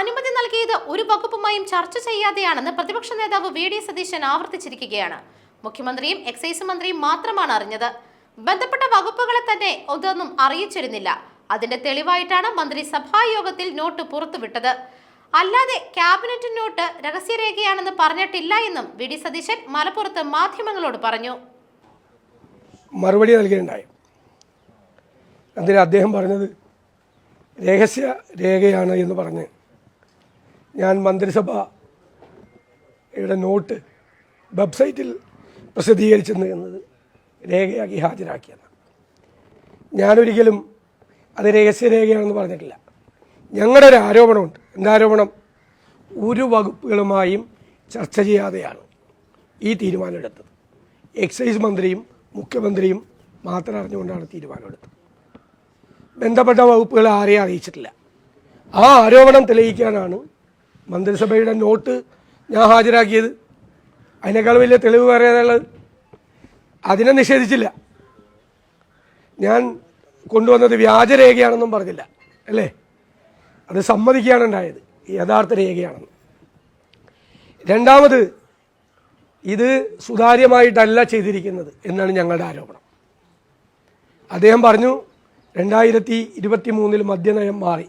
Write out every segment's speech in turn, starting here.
അനുമതി നൽകിയത് ഒരു വകുപ്പുമായും ചർച്ച ചെയ്യാതെയാണെന്ന് പ്രതിപക്ഷ നേതാവ് വി ഡി സതീശൻ ആവർത്തിച്ചിരിക്കുകയാണ്. മുഖ്യമന്ത്രിയും എക്സൈസ് മന്ത്രിയും മാത്രമാണ് അറിഞ്ഞത്. ബന്ധപ്പെട്ട വകുപ്പുകളെ തന്നെ ഒന്നും അറിയിച്ചിരുന്നില്ല. അതിന്റെ തെളിവായിട്ടാണ് മന്ത്രി സഭായോഗത്തിൽ നോട്ട് പുറത്തുവിട്ടത്. അല്ലാതെ ക്യാബിനറ്റ് നോട്ട് രഹസ്യരേഖയാണെന്ന് പറഞ്ഞിട്ടില്ല എന്നും വി ഡി സതീശൻ മലപ്പുറത്ത് മാധ്യമങ്ങളോട് പറഞ്ഞു. മറുപടി നൽകിയിട്ടുണ്ടായി. അതിന് അദ്ദേഹം പറഞ്ഞത് രഹസ്യ രേഖയാണ് എന്ന് പറഞ്ഞ് ഞാൻ മന്ത്രിസഭയുടെ നോട്ട് വെബ്സൈറ്റിൽ പ്രസിദ്ധീകരിച്ചെന്ന് എന്നത് രേഖയാക്കി ഹാജരാക്കിയത്. ഞാനൊരിക്കലും അത് രഹസ്യരേഖയാണെന്ന് പറഞ്ഞിട്ടില്ല. ഞങ്ങളുടെ ഒരു ആരോപണമുണ്ട്. എന്താരോപണം? ഒരു വകുപ്പുകളുമായും ചർച്ച ചെയ്യാതെയാണ് ഈ തീരുമാനമെടുത്തത്. എക്സൈസ് മന്ത്രിയും മുഖ്യമന്ത്രിയും മാത്രം അറിഞ്ഞുകൊണ്ടാണ് തീരുമാനമെടുത്തത്. ബന്ധപ്പെട്ട വകുപ്പുകൾ ആരെയും അറിയിച്ചിട്ടില്ല. ആ ആരോപണം തെളിയിക്കാനാണ് മന്ത്രിസഭയുടെ നോട്ട് ഞാൻ ഹാജരാക്കിയത്. അതിനേക്കാൾ വലിയ തെളിവ് വേറെ ഏതാണുള്ളത് അതിനെ നിഷേധിച്ചില്ല. ഞാൻ കൊണ്ടുവന്നത് വ്യാജരേഖയാണെന്നും പറഞ്ഞില്ല. അല്ലേ? അത് സമ്മതിക്കുകയാണ് ഉണ്ടായത്. യഥാർത്ഥ രേഖയാണെന്ന്. രണ്ടാമത് ഇത് സുതാര്യമായിട്ടല്ല ചെയ്തിരിക്കുന്നത് എന്നാണ് ഞങ്ങളുടെ ആരോപണം. അദ്ദേഹം പറഞ്ഞു രണ്ടായിരത്തി ഇരുപത്തി മൂന്നിൽ മദ്യനയം മാറി.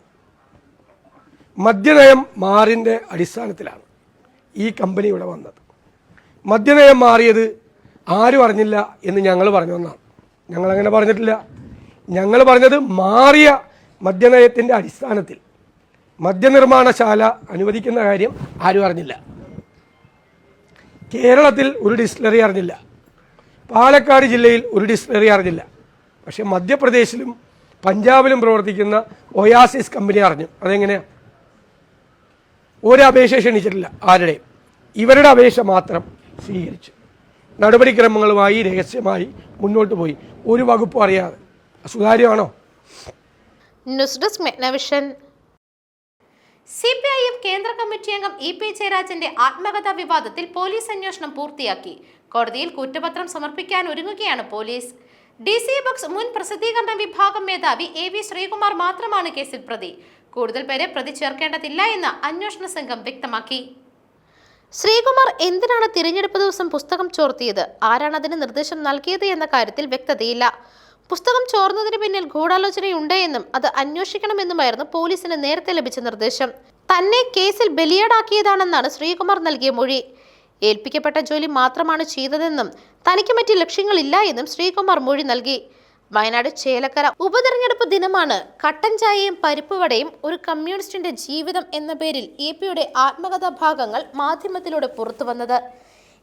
മദ്യനയം മാറിന്റെ അടിസ്ഥാനത്തിലാണ് ഈ കമ്പനി ഇവിടെ വന്നത്. മദ്യനയം മാറിയത് ആരും അറിഞ്ഞില്ല എന്ന് ഞങ്ങൾ പറഞ്ഞു എന്നാണ്. ഞങ്ങളങ്ങനെ പറഞ്ഞിട്ടില്ല. ഞങ്ങൾ പറഞ്ഞത് മാറിയ മദ്യനയത്തിന്റെ അടിസ്ഥാനത്തിൽ. മദ്യനിർമ്മാണശാല അനുവദിക്കുന്ന കാര്യം ആരും അറിഞ്ഞില്ല. കേരളത്തിൽ ഒരു ഡിസ്റ്റിലറി അറിഞ്ഞില്ല. പാലക്കാട് ജില്ലയിൽ ഒരു ഡിസ്റ്റിലറി അറിഞ്ഞില്ല. പക്ഷേ മധ്യപ്രദേശിലും പഞ്ചാബിലും പ്രവർത്തിക്കുന്ന ഒയാസിസ് കമ്പനി അറിഞ്ഞു. അതെങ്ങനെയാ? ഒരു അപേക്ഷ ക്ഷണിച്ചിട്ടില്ല ആരുടെയും. ഇവരുടെ അപേക്ഷ മാത്രം സ്വീകരിച്ചു. നടപടിക്രമങ്ങളുമായി രഹസ്യമായി മുന്നോട്ട് പോയി. ഒരു വകുപ്പ് അറിയാതെ. സുതാര്യമാണോ? News desk Magnavision. C P I M കേന്ദ്ര കമ്മിറ്റി അംഗം ഇ പി ജയരാജന്റെ ആത്മകഥാ വിവാദത്തിൽ പോലീസ് അന്വേഷണം പൂർത്തിയാക്കി. കോടതിയിൽ കുറ്റപത്രം സമർപ്പിക്കാൻ ഒരുങ്ങുകയാണ് പോലീസ്. ഡി സി ബുക്സ് മുൻ പ്രസിദ്ധീകരണ വിഭാഗം മേധാവി എ വി ശ്രീകുമാർ മാത്രമാണ് കേസിൽ പ്രതി. കൂടുതൽ പേരെ പ്രതി ചേർക്കേണ്ടതില്ല എന്ന് അന്വേഷണ സംഘം വ്യക്തമാക്കി. ശ്രീകുമാർ എന്തിനാണ് തിരഞ്ഞെടുപ്പ് ദിവസം പുസ്തകം ചോർത്തിയത്? ആരാണ് അതിന് നിർദ്ദേശം നൽകിയത് എന്ന കാര്യത്തിൽ വ്യക്തതയില്ല. പുസ്തകം ചോർന്നതിന് പിന്നിൽ ഗൂഢാലോചനയുണ്ട് എന്നും അത് അന്വേഷിക്കണമെന്നുമായിരുന്നു പോലീസിന് നേരത്തെ ലഭിച്ച നിർദ്ദേശം. തന്നെ കേസിൽ ബലിയാടാക്കിയതാണെന്നാണ് ശ്രീകുമാർ നൽകിയ മൊഴി. ഏൽപ്പിക്കപ്പെട്ട ജോലി മാത്രമാണ് ചെയ്തതെന്നും തനിക്ക് മറ്റ് ലക്ഷ്യങ്ങളില്ല എന്നും ശ്രീകുമാർ മൊഴി നൽകി. വയനാട് ചേലക്കര ഉപതെരഞ്ഞെടുപ്പ് ദിനമാണ്. കട്ടൻ ചായയും പരിപ്പുവടയും ഒരു കമ്മ്യൂണിസ്റ്റിന്റെ ജീവിതം എന്ന പേരിൽ എ പിയുടെ ആത്മകഥാ ഭാഗങ്ങൾ മാധ്യമത്തിലൂടെ പുറത്തു വന്നത്.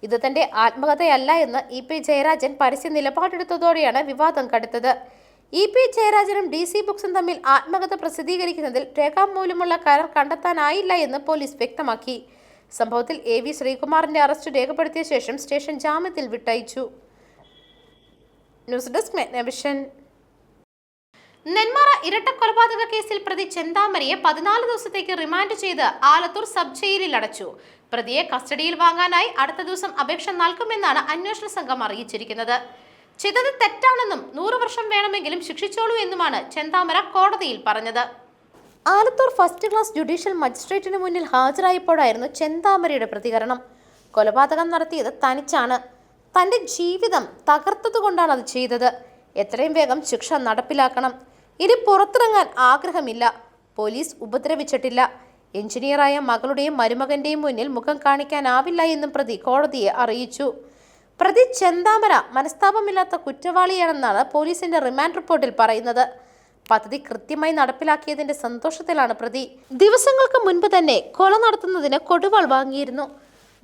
ഇത് തന്റെ ആത്മകഥയല്ല എന്ന് ഇ പി ജയരാജൻ പരസ്യ നിലപാടെടുത്തതോടെയാണ് വിവാദം കടുത്തത്. ഇ പി ജയരാജനും ഡി സി ബുക്സും തമ്മിൽ ആത്മകഥ പ്രസിദ്ധീകരിക്കുന്നതിൽ രേഖാമൂലമുള്ള കരാർ കണ്ടെത്താനായില്ല എന്ന് പോലീസ് വ്യക്തമാക്കി. സംഭവത്തിൽ എ വി ശ്രീകുമാറിന്റെ അറസ്റ്റ് രേഖപ്പെടുത്തിയ ശേഷം സ്റ്റേഷൻ ജാമ്യത്തിൽ വിട്ടയച്ചു. ന്യൂസ് ഡെസ്ക് മെഗ്നവിഷൻ നെന്മാറ ഇരട്ട കൊലപാതക കേസിൽ പ്രതി ചെന്താമരയെ പതിനാല് ദിവസത്തേക്ക് റിമാൻഡ് ചെയ്ത് ആലത്തൂർ സബ് ജയിലിൽ അടച്ചു. പ്രതിയെ കസ്റ്റഡിയിൽ വാങ്ങാനായി അടുത്ത ദിവസം അപേക്ഷ നൽകുമെന്നാണ് അന്വേഷണ സംഘം അറിയിച്ചിരിക്കുന്നത്. ചെയ്തത് തെറ്റാണെന്നും നൂറു വർഷം വേണമെങ്കിലും ശിക്ഷിച്ചോളൂ എന്നുമാണ് ചെന്താമര കോടതിയിൽ പറഞ്ഞത്. ആലത്തൂർ ഫസ്റ്റ് ക്ലാസ് ജുഡീഷ്യൽ മജിസ്ട്രേറ്റിന് മുന്നിൽ ഹാജരായപ്പോഴായിരുന്നു ചെന്താമരയുടെ പ്രതികരണം. കൊലപാതകം നടത്തിയത് തനിച്ചാണ്. തന്റെ ജീവിതം തകർത്തതുകൊണ്ടാണ് അത് ചെയ്തത്. എത്രയും വേഗം ശിക്ഷ നടപ്പിലാക്കണം. ഇനി പുറത്തിറങ്ങാൻ ആഗ്രഹമില്ല. പോലീസ് ഉപദ്രവിച്ചിട്ടില്ല. എഞ്ചിനീയറായ മകളുടെയും മരുമകന്റെയും മുന്നിൽ മുഖം കാണിക്കാനാവില്ല എന്നും പ്രതി കോടതിയെ അറിയിച്ചു. പ്രതി ചെന്താമര മനസ്താപമില്ലാത്ത കുറ്റവാളിയാണെന്നാണ് പോലീസിന്റെ റിമാൻഡ് റിപ്പോർട്ടിൽ പറയുന്നത്. പദ്ധതി കൃത്യമായി നടപ്പിലാക്കിയതിന്റെ സന്തോഷത്തിലാണ് പ്രതി. ദിവസങ്ങൾക്ക് മുൻപ് തന്നെ കൊല നടത്തുന്നതിന് കൊടുവാൾ വാങ്ങിയിരുന്നു.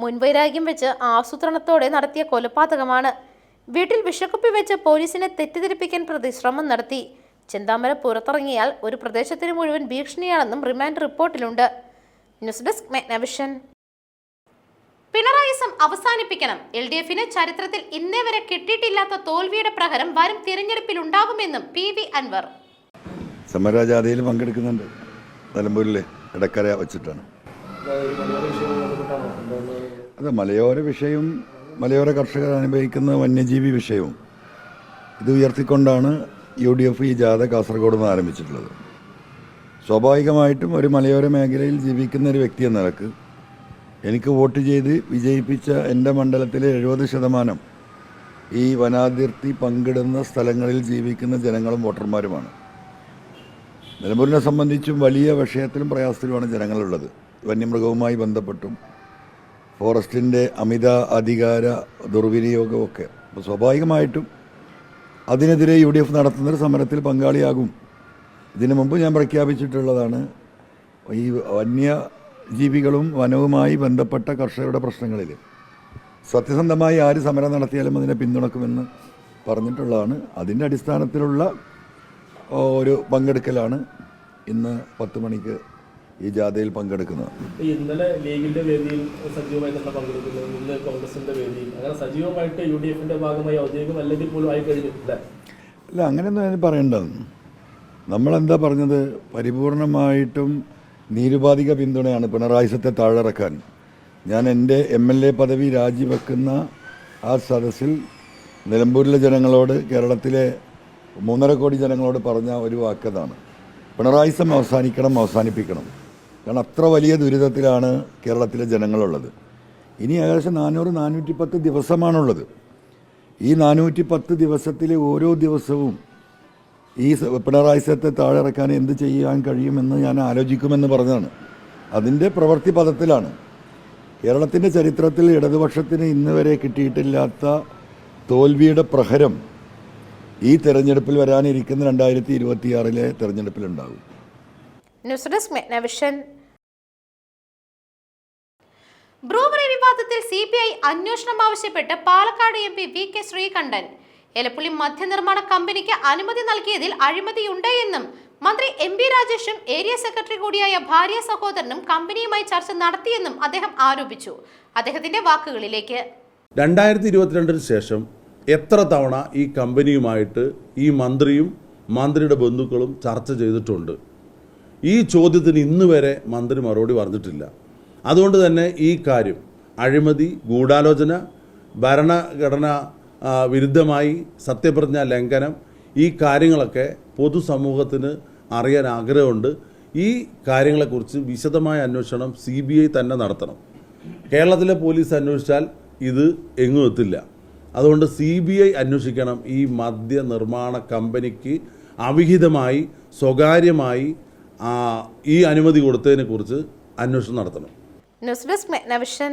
മുൻവൈരാഗ്യം വെച്ച് ആസൂത്രണത്തോടെ നടത്തിയ കൊലപാതകമാണ്. വീട്ടിൽ വിഷക്കുപ്പി വെച്ച് പോലീസിനെ തെറ്റിദ്ധരിപ്പിക്കാൻ പ്രതി ശ്രമം നടത്തി. ചെന്താമര പുറത്തിറങ്ങിയാൽ ഒരു പ്രദേശത്തിന് മുഴുവൻ ഭീഷണിയാണെന്നും റിമാൻഡ് റിപ്പോർട്ടിലുണ്ട്. News desk Magnavision. പിണറായിസം അവസാനിപ്പിക്കണം. എൽ ഡി എഫിന് ചരിത്രത്തിൽ ഇന്നേ വരെ കിട്ടിയിട്ടില്ലാത്ത തോൽവിയുടെ പ്രഹരം വരും തിരഞ്ഞെടുപ്പിൽ ഉണ്ടാകുമെന്നും പി വി അൻവർ. സമരജാഥയിൽ പങ്കെടുക്കുന്നുണ്ട്. നിലമ്പൂരിലെ ഇടക്കര വച്ചിട്ടാണ്. അത് മലയോര വിഷയവും മലയോര കർഷകർ അനുഭവിക്കുന്ന വന്യജീവി വിഷയവും ഇത് ഉയർത്തിക്കൊണ്ടാണ് യു ഡി എഫ് ഈ ജാഥ കാസർഗോഡ് നിന്ന് ആരംഭിച്ചിട്ടുള്ളത്. സ്വാഭാവികമായിട്ടും ഒരു മലയോര മേഖലയിൽ ജീവിക്കുന്ന ഒരു വ്യക്തി എന്ന നിലയ്ക്ക് എനിക്ക് വോട്ട് ചെയ്ത് വിജയിപ്പിച്ച എന്റെ മണ്ഡലത്തിലെ എഴുപത് ശതമാനം ഈ വനാതിർത്തി പങ്കിടുന്ന സ്ഥലങ്ങളിൽ ജീവിക്കുന്ന ജനങ്ങളും വോട്ടർമാരുമാണ്. നിലമ്പൂരിനെ സംബന്ധിച്ചും വലിയ വിഷയത്തിലും പ്രയാസത്തിലുമാണ് ജനങ്ങളുള്ളത്. വന്യമൃഗവുമായി ബന്ധപ്പെട്ടും ഫോറസ്റ്റിന്റെ അമിത അധികാര ദുർവിനിയോഗമൊക്കെ. അപ്പോൾ സ്വാഭാവികമായിട്ടും അതിനെതിരെ യു ഡി എഫ് നടത്തുന്നൊരു സമരത്തിൽ പങ്കാളിയാകും. ഇതിനു മുമ്പ് ഞാൻ പ്രഖ്യാപിച്ചിട്ടുള്ളതാണ് ഈ വന്യജീവികളും വനവുമായി ബന്ധപ്പെട്ട കർഷകരുടെ പ്രശ്നങ്ങളിൽ സത്യസന്ധമായി ആര് സമരം നടത്തിയാലും അതിനെ പിന്തുണക്കുമെന്ന് പറഞ്ഞിട്ടുള്ളതാണ്. അതിന്റെ അടിസ്ഥാനത്തിലുള്ള ഒരു പങ്കെടുക്കലാണ് ഇന്ന് പത്ത് മണിക്ക് ഈ ജാഥയിൽ പങ്കെടുക്കുന്നത്. ഇന്നലെ ലീഗിന്റെ വേദിയിൽ സജീവമായി തന്നെ പങ്കെടുക്കുന്നു. ഇന്ന് കോൺഗ്രസിന്റെ വേദിയിൽ. അങ്ങനെ സജീവമായിട്ട് യു ഡി എഫിന്റെ ഭാഗമായി ഔദ്യോഗികം അല്ലെങ്കിൽ പോലും ആയി കഴിഞ്ഞിട്ടില്ല അല്ല? അങ്ങനെയൊന്നും അതിന് പറയേണ്ടത് നമ്മളെന്താ പറഞ്ഞത്? പരിപൂർണമായിട്ടും നിരുപാധിക പിന്തുണയാണ് പിണറായി സത്തെ താഴിറക്കാൻ ഞാൻ എന്റെ എം എൽ എ പദവി രാജിവെക്കുന്ന ആ സദസ്സിൽ നിലമ്പൂരിലെ ജനങ്ങളോട് കേരളത്തിലെ മൂന്നര കോടി ജനങ്ങളോട് പറഞ്ഞ ഒരു വാക്കതാണ്. പിണറായിസം അവസാനിക്കണം അവസാനിപ്പിക്കണം. കാരണം അത്ര വലിയ ദുരിതത്തിലാണ് കേരളത്തിലെ ജനങ്ങളുള്ളത്. ഇനി ഏകദേശം നാനൂറ് നാനൂറ്റി പത്ത് ദിവസമാണുള്ളത്. ഈ നാനൂറ്റി പത്ത് ദിവസത്തിലെ ഓരോ ദിവസവും ഈ പിണറായി സത്തെ താഴെ ഇറക്കാൻ എന്ത് ചെയ്യാൻ കഴിയുമെന്ന് ഞാൻ ആലോചിക്കുമെന്ന് പറഞ്ഞതാണ്. അതിന്റെ പ്രവൃത്തി പദത്തിലാണ് കേരളത്തിന്റെ ചരിത്രത്തിൽ ഇടതുപക്ഷത്തിന് ഇന്ന് വരെ കിട്ടിയിട്ടില്ലാത്ത തോൽവിയുടെ പ്രഹരം ഈ തെരഞ്ഞെടുപ്പിൽ വരാനിരിക്കുന്ന രണ്ടായിരത്തി ഇരുപത്തിയാറിലെ തെരഞ്ഞെടുപ്പിലുണ്ടാകും ന്യൂസ് ഡെസ്ക് മെഗ്നവിഷൻ ബ്രൂവറി വിവാദത്തിൽ സി ബി ഐ അന്വേഷണം ആവശ്യപ്പെട്ട് Palakkad M P V K Sreekandan. Elappully മദ്യനിർമ്മാണ കമ്പനിക്ക് അനുമതി നൽകിയതിൽ അഴിമതിയുണ്ട് എന്നും മന്ത്രി എം പി രാജേഷും ഏരിയ സെക്രട്ടറി കൂടിയായ ഭാര്യ സഹോദരനും കമ്പനിയുമായി ചർച്ച നടത്തിയെന്നും അദ്ദേഹം ആരോപിച്ചു. അദ്ദേഹത്തിന്റെ വാക്കുകളിലേക്ക്. രണ്ടായിരത്തി ഇരുപത്തിരണ്ടിന് ശേഷം എത്ര തവണ ഈ കമ്പനിയുമായിട്ട് ഈ മന്ത്രിയും മന്ത്രിയുടെ ബന്ധുക്കളും ചർച്ച ചെയ്തിട്ടുണ്ട്? ഈ ചോദ്യത്തിന് ഇന്ന് വരെ മന്ത്രി മറുപടി പറഞ്ഞിട്ടില്ല. അതുകൊണ്ട് തന്നെ ഈ കാര്യം അഴിമതി ഗൂഢാലോചന ഭരണഘടന വിരുദ്ധമായി സത്യപ്രതിജ്ഞ ലംഘനം ഈ കാര്യങ്ങളൊക്കെ പൊതുസമൂഹത്തിന് അറിയാൻ ആഗ്രഹമുണ്ട്. ഈ കാര്യങ്ങളെക്കുറിച്ച് വിശദമായ അന്വേഷണം സി ബി ഐ തന്നെ നടത്തണം. കേരളത്തിലെ പോലീസ് അന്വേഷിച്ചാൽ ഇത് എങ്ങും എത്തില്ല. അതുകൊണ്ട് സി ബി ഐ അന്വേഷിക്കണം. ഈ മദ്യ നിർമ്മാണ കമ്പനിക്ക് അവിഹിതമായി സ്വകാര്യമായി ഈ അനുമതി കൊടുത്തതിനെക്കുറിച്ച് അന്വേഷണം നടത്തണം. News desk മെഗ്നവിഷൻ